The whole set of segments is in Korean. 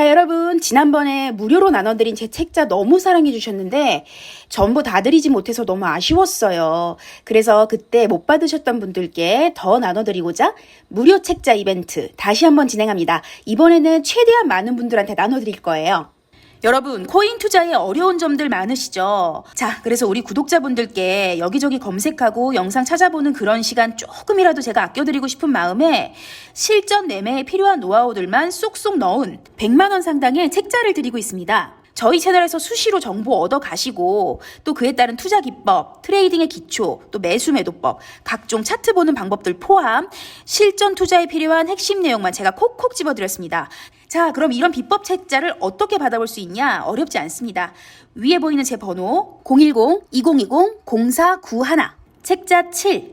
자, 여러분, 지난번에 무료로 나눠드린 제 책자 너무 사랑해주셨는데, 전부 다 드리지 못해서 너무 아쉬웠어요. 그래서 그때 못 받으셨던 분들께 더 나눠드리고자 무료 책자 이벤트 다시 한번 진행합니다. 이번에는 최대한 많은 분들한테 나눠드릴 거예요. 여러분, 코인 투자에 어려운 점들 많으시죠? 자, 그래서 우리 구독자분들께 여기저기 검색하고 영상 찾아보는 그런 시간 조금이라도 제가 아껴드리고 싶은 마음에 실전 매매에 필요한 노하우들만 쏙쏙 넣은 100만원 상당의 책자를 드리고 있습니다. 저희 채널에서 수시로 정보 얻어 가시고 또 그에 따른 투자 기법, 트레이딩의 기초, 또 매수 매도법, 각종 차트 보는 방법들 포함 실전 투자에 필요한 핵심 내용만 제가 콕콕 집어 드렸습니다. 자, 그럼 이런 비법 책자를 어떻게 받아볼 수 있냐? 어렵지 않습니다. 위에 보이는 제 번호 010-2020-0491 책자 7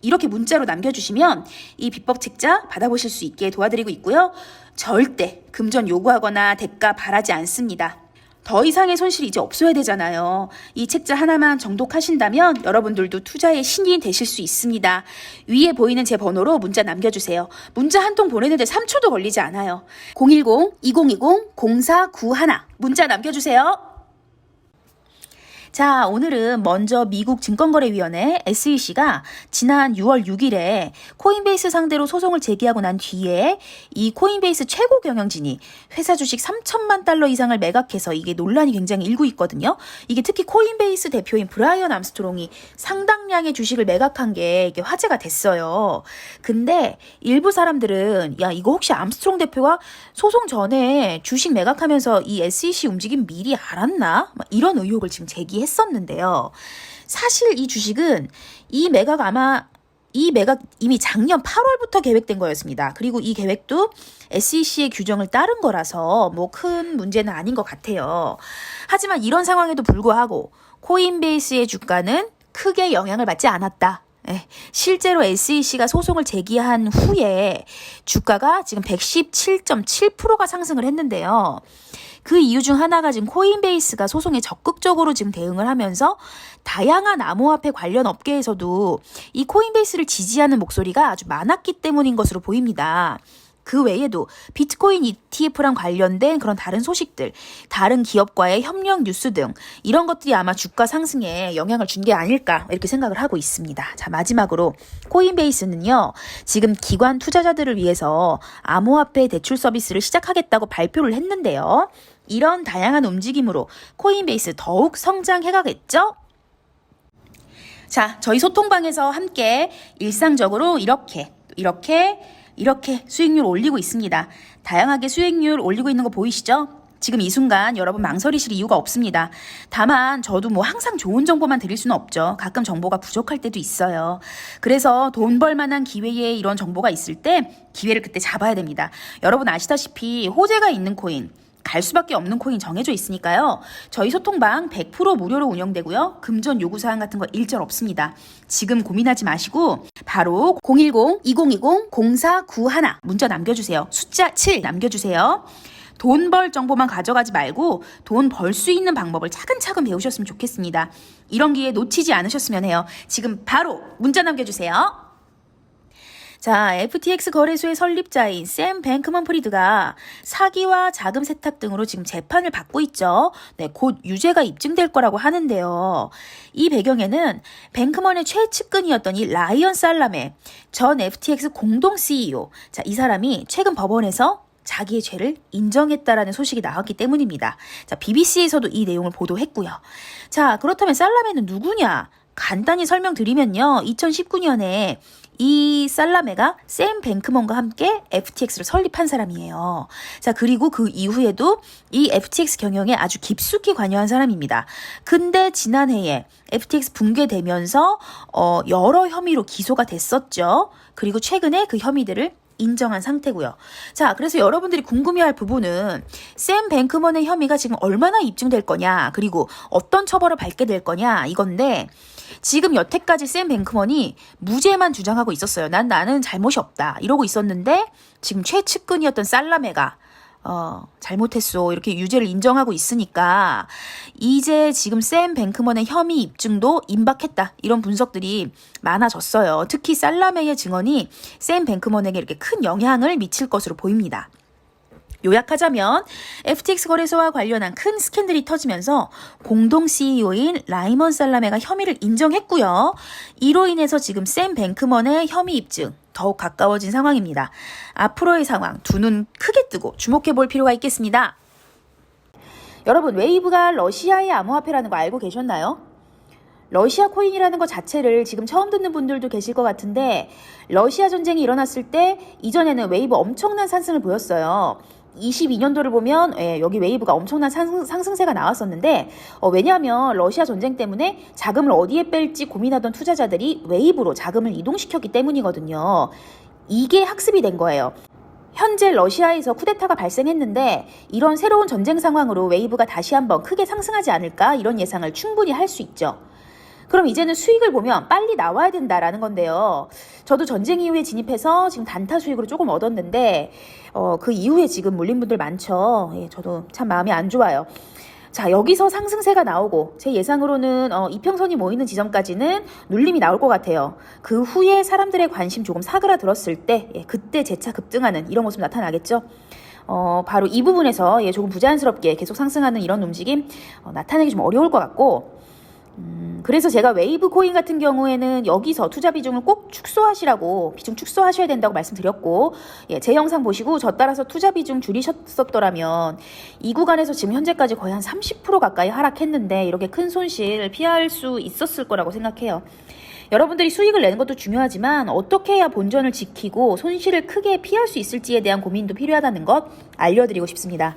이렇게 문자로 남겨주시면 이 비법 책자 받아보실 수 있게 도와드리고 있고요. 절대 금전 요구하거나 대가 바라지 않습니다. 더 이상의 손실이 이제 없어야 되잖아요. 이 책자 하나만 정독하신다면 여러분들도 투자의 신이 되실 수 있습니다. 위에 보이는 제 번호로 문자 남겨주세요. 문자 한 통 보내는데 3초도 걸리지 않아요. 010-2020-0491 문자 남겨주세요. 자, 오늘은 먼저 미국 증권거래위원회 SEC가 지난 6월 6일에 코인베이스 상대로 소송을 제기하고 난 뒤에 이 코인베이스 최고 경영진이 회사 주식 3천만 달러 이상을 매각해서 이게 논란이 굉장히 일고 있거든요. 이게 특히 코인베이스 대표인 브라이언 암스트롱이 상당량의 주식을 매각한 게 이게 화제가 됐어요. 근데 일부 사람들은 야, 이거 혹시 암스트롱 대표가 소송 전에 주식 매각하면서 이 SEC 움직임 미리 알았나? 막 이런 의혹을 지금 제기 했어요. 했었는데요. 사실 이 주식은 이 매각 아마 이 매각 이미 작년 8월부터 계획된 거였습니다. 그리고 이 계획도 SEC의 규정을 따른 거라서 뭐 큰 문제는 아닌 것 같아요. 하지만 이런 상황에도 불구하고 코인베이스의 주가는 크게 영향을 받지 않았다. 예, 실제로 SEC가 소송을 제기한 후에 주가가 지금 117.7%가 상승을 했는데요. 그 이유 중 하나가 지금 코인베이스가 소송에 적극적으로 지금 대응을 하면서 다양한 암호화폐 관련 업계에서도 이 코인베이스를 지지하는 목소리가 아주 많았기 때문인 것으로 보입니다. 그 외에도 비트코인 ETF랑 관련된 그런 다른 소식들, 다른 기업과의 협력 뉴스 등 이런 것들이 아마 주가 상승에 영향을 준 게 아닐까 이렇게 생각을 하고 있습니다. 자, 마지막으로 코인베이스는요. 지금 기관 투자자들을 위해서 암호화폐 대출 서비스를 시작하겠다고 발표를 했는데요. 이런 다양한 움직임으로 코인베이스 더욱 성장해 가겠죠? 자, 저희 소통방에서 함께 일상적으로 이렇게, 이렇게, 이렇게 수익률 올리고 있습니다. 다양하게 수익률 올리고 있는 거 보이시죠? 지금 이 순간 여러분 망설이실 이유가 없습니다. 다만 저도 뭐 항상 좋은 정보만 드릴 수는 없죠. 가끔 정보가 부족할 때도 있어요. 그래서 돈 벌 만한 기회에 이런 정보가 있을 때 기회를 그때 잡아야 됩니다. 여러분 아시다시피 호재가 있는 코인 갈 수밖에 없는 코인 정해져 있으니까요. 저희 소통방 100% 무료로 운영되고요. 금전 요구사항 같은 거 일절 없습니다. 지금 고민하지 마시고 바로 010-2020-0491 문자 남겨주세요. 숫자 7 남겨주세요. 돈벌 정보만 가져가지 말고 돈 벌 수 있는 방법을 차근차근 배우셨으면 좋겠습니다. 이런 기회 놓치지 않으셨으면 해요. 지금 바로 문자 남겨주세요. 자, FTX 거래소의 설립자인 샘 뱅크먼 프리드가 사기와 자금 세탁 등으로 지금 재판을 받고 있죠. 네, 곧 유죄가 입증될 거라고 하는데요. 이 배경에는 뱅크먼의 최측근이었던 이 라이언 살람의 전 FTX 공동 CEO. 자, 이 사람이 최근 법원에서 자기의 죄를 인정했다라는 소식이 나왔기 때문입니다. 자, BBC에서도 이 내용을 보도했고요. 자, 그렇다면 살라메는 누구냐? 간단히 설명드리면요. 2019년에 이 살라메가 샘 뱅크먼과 함께 FTX를 설립한 사람이에요. 자, 그리고 그 이후에도 이 FTX 경영에 아주 깊숙이 관여한 사람입니다. 근데 지난해에 FTX 붕괴되면서 어, 여러 혐의로 기소가 됐었죠. 그리고 최근에 그 혐의들을 인정한 상태고요. 자, 그래서 여러분들이 궁금해할 부분은 샘 뱅크먼의 혐의가 지금 얼마나 입증될 거냐, 그리고 어떤 처벌을 받게 될 거냐 이건데 지금 여태까지 샘 뱅크먼이 무죄만 주장하고 있었어요. 난 나는 잘못이 없다 이러고 있었는데 지금 최측근이었던 살라메가 어, 잘못했어. 이렇게 유죄를 인정하고 있으니까, 이제 지금 샘 뱅크먼의 혐의 입증도 임박했다. 이런 분석들이 많아졌어요. 특히 살라메의 증언이 샘 뱅크먼에게 이렇게 큰 영향을 미칠 것으로 보입니다. 요약하자면 FTX 거래소와 관련한 큰 스캔들이 터지면서 공동 CEO인 라이먼 살라메가 혐의를 인정했고요. 이로 인해서 지금 샘 뱅크먼의 혐의 입증 더욱 가까워진 상황입니다. 앞으로의 상황 두 눈 크게 뜨고 주목해 볼 필요가 있겠습니다. 여러분 웨이브가 러시아의 암호화폐라는 거 알고 계셨나요? 러시아 코인이라는 것 자체를 지금 처음 듣는 분들도 계실 것 같은데 러시아 전쟁이 일어났을 때 이전에는 웨이브 엄청난 상승을 보였어요. 22년도를 보면 예, 여기 웨이브가 엄청난 상승, 상승 세가 나왔었는데 어, 왜냐하면 러시아 전쟁 때문에 자금을 어디에 뺄지 고민하던 투자자들이 웨이브로 자금을 이동시켰기 때문이거든요. 이게 학습이 된 거예요. 현재 러시아에서 쿠데타가 발생했는데 이런 새로운 전쟁 상황으로 웨이브가 다시 한번 크게 상승하지 않을까 이런 예상을 충분히 할 수 있죠. 그럼 이제는 수익을 보면 빨리 나와야 된다라는 건데요. 저도 전쟁 이후에 진입해서 지금 단타 수익으로 조금 얻었는데 어, 그 이후에 지금 물린 분들 많죠. 예, 저도 참 마음이 안 좋아요. 자, 여기서 상승세가 나오고 제 예상으로는 어, 이평선이 모이는 지점까지는 눌림이 나올 것 같아요. 그 후에 사람들의 관심 조금 사그라들었을 때 예, 그때 재차 급등하는 이런 모습 나타나겠죠. 어, 바로 이 부분에서 예, 조금 부자연스럽게 계속 상승하는 이런 움직임 어, 나타내기 좀 어려울 것 같고 음, 그래서 제가 웨이브 코인 같은 경우에는 여기서 투자 비중을 꼭 축소하시라고 비중 축소하셔야 된다고 말씀드렸고 예, 제 영상 보시고 저 따라서 투자 비중 줄이셨었더라면 이 구간에서 지금 현재까지 거의 한 30% 가까이 하락했는데 이렇게 큰 손실 피할 수 있었을 거라고 생각해요. 여러분들이 수익을 내는 것도 중요하지만 어떻게 해야 본전을 지키고 손실을 크게 피할 수 있을지에 대한 고민도 필요하다는 것 알려드리고 싶습니다.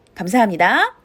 감사합니다.